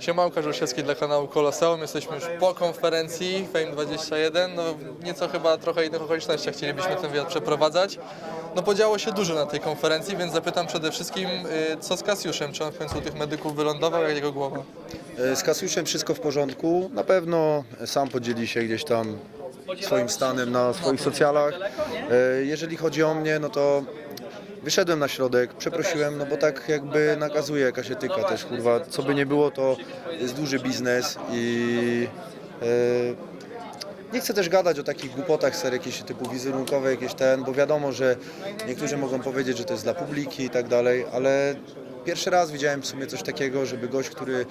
Siemanko Żusiewski dla kanału Koloseum. Jesteśmy już po konferencji Fame 21. No nieco chyba trochę innych okolicznościach chcielibyśmy ten wywiad przeprowadzać. No podziało się dużo na tej konferencji, więc zapytam przede wszystkim y, co z Kasiuszem? Czy on w końcu tych medyków wylądował, jak jego głowa? E, Z Kasiuszem wszystko w porządku. Na pewno sam podzieli się gdzieś tam swoim stanem na swoich socjalach. E, Jeżeli chodzi o mnie, no to wyszedłem na środek, przeprosiłem, no bo tak jakby nakazuje jakaś etyka też, kurwa. Co by nie było, to jest duży biznes i e, nie chcę też gadać o takich głupotach, ser jakieś typu wizerunkowe, jakieś ten, bo wiadomo, że niektórzy mogą powiedzieć, że to jest dla publiki i tak dalej, ale pierwszy raz widziałem w sumie coś takiego, żeby gość, który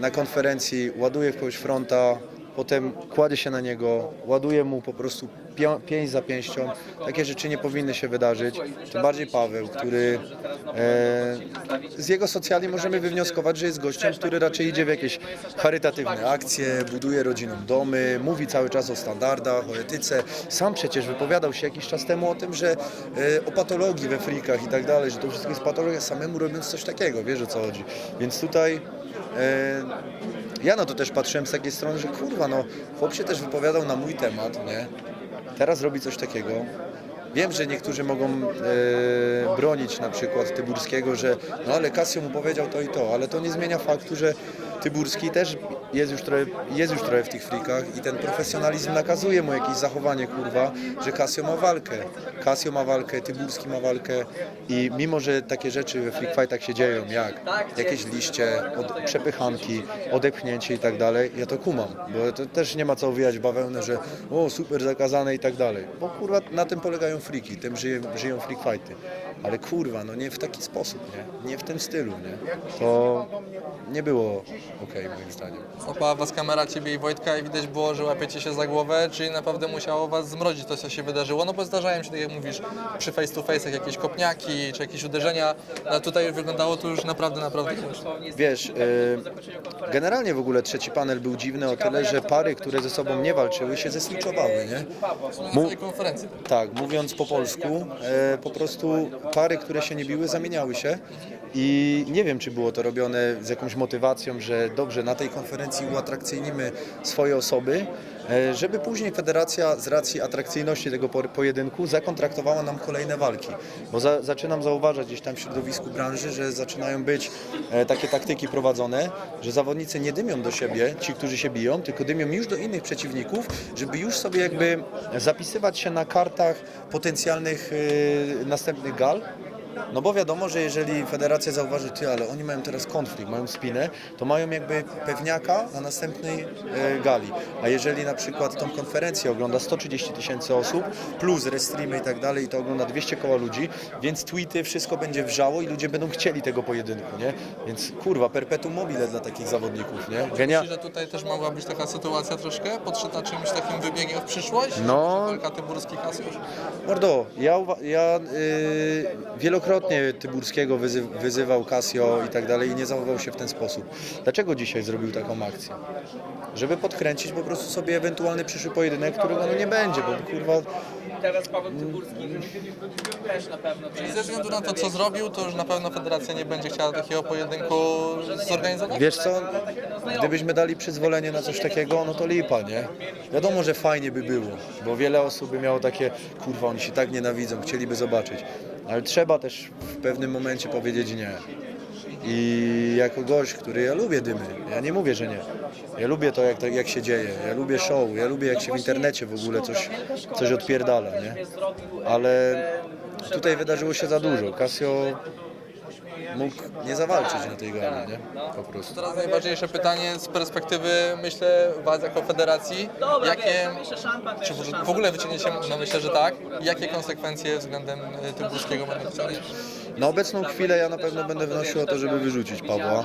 na konferencji ładuje w kogoś fronta, potem kładzie się na niego, ładuje mu po prostu pię- pięść za pięścią. Takie rzeczy nie powinny się wydarzyć. Tym bardziej Paweł, który e, z jego socjali możemy wywnioskować, że jest gościem, który raczej idzie w jakieś charytatywne akcje, buduje rodzinom domy, mówi cały czas o standardach, o etyce. Sam przecież wypowiadał się jakiś czas temu o tym, że e, o patologii we frikach i tak dalej, że to wszystko jest patologia samemu robiąc coś takiego, wiesz o co chodzi. Więc tutaj e, ja na to też patrzyłem z takiej strony, że kurwa, no chłop się też wypowiadał na mój temat, nie? Teraz robi coś takiego. Wiem, że niektórzy mogą e, bronić na przykład Tyburskiego, że no ale Casio mu powiedział to i to, ale to nie zmienia faktu, że Tyburski też jest już trochę, jest już trochę w tych frikach i ten profesjonalizm nakazuje mu jakieś zachowanie, kurwa, że Casio ma walkę. Casio ma walkę, Tyburski ma walkę i mimo, że takie rzeczy we freak fightach się dzieją, jak jakieś liście, od, przepychanki, odepchnięcie i tak dalej, ja to kumam, bo to też nie ma co owijać bawełnę, że o super zakazane i tak dalej, bo kurwa na tym polegają friki, tym żyje, żyją freak fighty, ale kurwa, no nie w taki sposób, nie, nie w tym stylu, nie, to nie było okej moim zdaniem. Złapała was kamera ciebie i Wojtka i widać było, że łapiecie się za głowę, czyli naprawdę musiało was zmrozić to, co się wydarzyło. No bo zdarzają się, tak jak mówisz, przy face to face'ach jakieś kopniaki, czy jakieś uderzenia, ale tutaj wyglądało to już naprawdę, naprawdę ciężko. Wiesz, e, generalnie w ogóle trzeci panel był dziwny o tyle, że pary, które ze sobą nie walczyły, się zesliczowały, nie? Na całej konferencji. Tak, mówiąc po polsku, e, po prostu pary, które się nie biły, zamieniały się i nie wiem, czy było to robione z jakąś motywacją, że dobrze, na tej konferencji uatrakcyjnimy swoje osoby, e, żeby później federacja z racji atrakcyjności tego po- pojedynku zakontraktowała nam kolejne walki. Bo za, zaczynam zauważać gdzieś tam w środowisku branży, że zaczynają być e, takie taktyki prowadzone, że zawodnicy nie dymią do siebie, ci, którzy się biją, tylko dymią już do innych przeciwników, żeby już sobie jakby zapisywać się na kartach potencjalnych e, następnych gal. No bo wiadomo, że jeżeli federacja zauważy, ty, ale oni mają teraz konflikt, mają spinę, to mają jakby pewniaka na następnej e, gali. A jeżeli na przykład tą konferencję ogląda 130 tysięcy osób, plus restreamy i tak dalej, i to ogląda 200 koła ludzi, więc tweety, wszystko będzie wrzało i ludzie będą chcieli tego pojedynku, nie? Więc kurwa, perpetuum mobile dla takich zawodników, nie? Genia... Myślisz, że tutaj też mogła być taka sytuacja troszkę podszyta czymś takim wybiegiem w przyszłość? No. Walka Tyburski Kasiusz? Mordo, ja, ja y, wielokrotnie Tyburskiego wyzy, wyzywał Casio i tak dalej i nie zachował się w ten sposób. Dlaczego dzisiaj zrobił taką akcję? Żeby podkręcić po prostu sobie ewentualny przyszły pojedynek, którego no nie będzie, bo kurwa Teraz Paweł Tyburski też na pewno to I jest ze względu na to, co zrobił, to już na pewno federacja nie będzie chciała takiego pojedynku zorganizować? Wiesz co, gdybyśmy dali przyzwolenie na coś takiego, no to lipa, nie? Wiadomo, że fajnie by było, bo wiele osób by miało takie, kurwa, oni się tak nienawidzą, chcieliby zobaczyć. Ale trzeba też w pewnym momencie powiedzieć nie. I jako gość, który ja lubię dymy, ja nie mówię, że nie. Ja lubię to, jak, jak się dzieje, ja lubię show, ja lubię, jak się w internecie w ogóle coś, coś odpierdala, nie? Ale tutaj wydarzyło się za dużo. Casio mógł nie zawalczyć na tej gali, nie? Po prostu. Teraz najważniejsze pytanie z perspektywy, myślę, Was jako federacji. Jakie, czy w- ogóle wyciągniecie, no myślę, że tak, jakie konsekwencje względem y, Tyburskiego będą chcieli? Na obecną chwilę ja na pewno będę wnosił o to, żeby wyrzucić Pawła,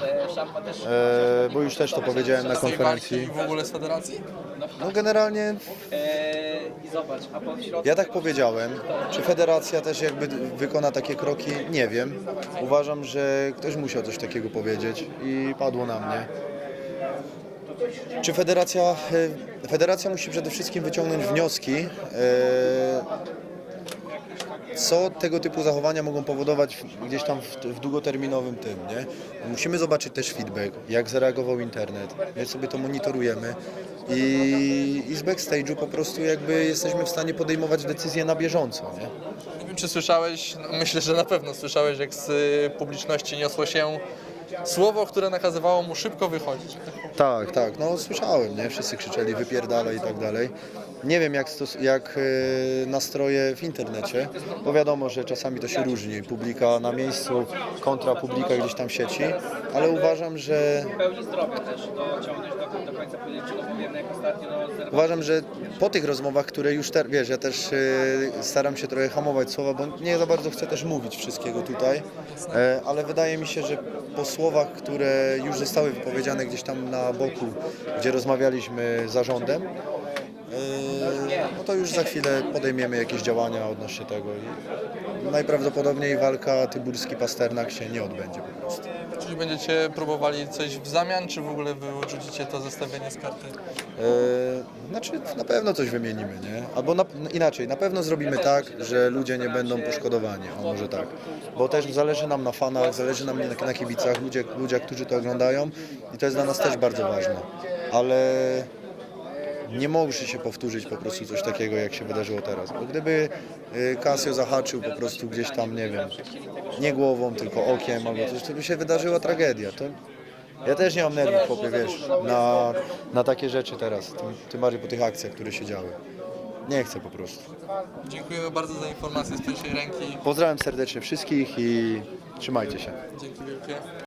e, bo już też to powiedziałem na konferencji. w ogóle z federacji? No generalnie I zobacz, a po środku ja tak powiedziałem. Czy federacja też jakby wykona takie kroki? Nie wiem. Uważam, że ktoś musiał coś takiego powiedzieć i padło na mnie. Czy federacja, e, federacja musi przede wszystkim wyciągnąć wnioski e, co tego typu zachowania mogą powodować gdzieś tam w długoterminowym tym, nie? Musimy zobaczyć też feedback, jak zareagował internet, my sobie to monitorujemy i, i z backstage'u po prostu jakby jesteśmy w stanie podejmować decyzje na bieżąco, nie? Wiem, czy słyszałeś, no myślę, że na pewno słyszałeś, jak z y, publiczności niosło się słowo, które nakazywało mu szybko wychodzić. Tak, tak, no słyszałem, nie? Wszyscy krzyczeli wypierdalaj i tak dalej. Nie wiem jak, stos- jak e, nastroje w internecie, bo wiadomo, że czasami to się różni. Publika na miejscu kontra publika gdzieś tam w sieci, ale uważam, że pełni zdrowia też dociągnąć do, do końca no, zerwa- uważam, że po tych rozmowach, które już te, wiesz, ja też e, staram się trochę hamować słowa, bo nie za bardzo chcę też mówić wszystkiego tutaj, e, ale wydaje mi się, że po słowach, które już zostały wypowiedziane gdzieś tam na boku, gdzie rozmawialiśmy z zarządem, e, no to już za chwilę podejmiemy jakieś działania odnośnie tego i najprawdopodobniej walka Tyburski-Pasternak się nie odbędzie po prostu. Czyli będziecie próbowali coś w zamian, czy w ogóle wyrzucicie to zestawienie z karty? E, Znaczy na pewno coś wymienimy, nie? Albo na, inaczej, na pewno zrobimy tak, że ludzie nie będą poszkodowani, o może tak. Bo też zależy nam na fanach, zależy nam na, na kibicach, ludzie, ludziach, którzy to oglądają i to jest dla nas też bardzo ważne. Ale nie może się powtórzyć po prostu coś takiego, jak się wydarzyło teraz. Bo gdyby y, Casio zahaczył po prostu gdzieś tam, nie wiem, nie głową, tylko okiem albo coś, to by się wydarzyła tragedia. To ja też nie mam nerwów, chłopie, wiesz, na, na takie rzeczy teraz, tym, tym bardziej po tych akcjach, które się działy. Nie chcę po prostu. Dziękujemy bardzo za informacje z pierwszej ręki. Pozdrawiam serdecznie wszystkich i trzymajcie się. Dzięki wielkie.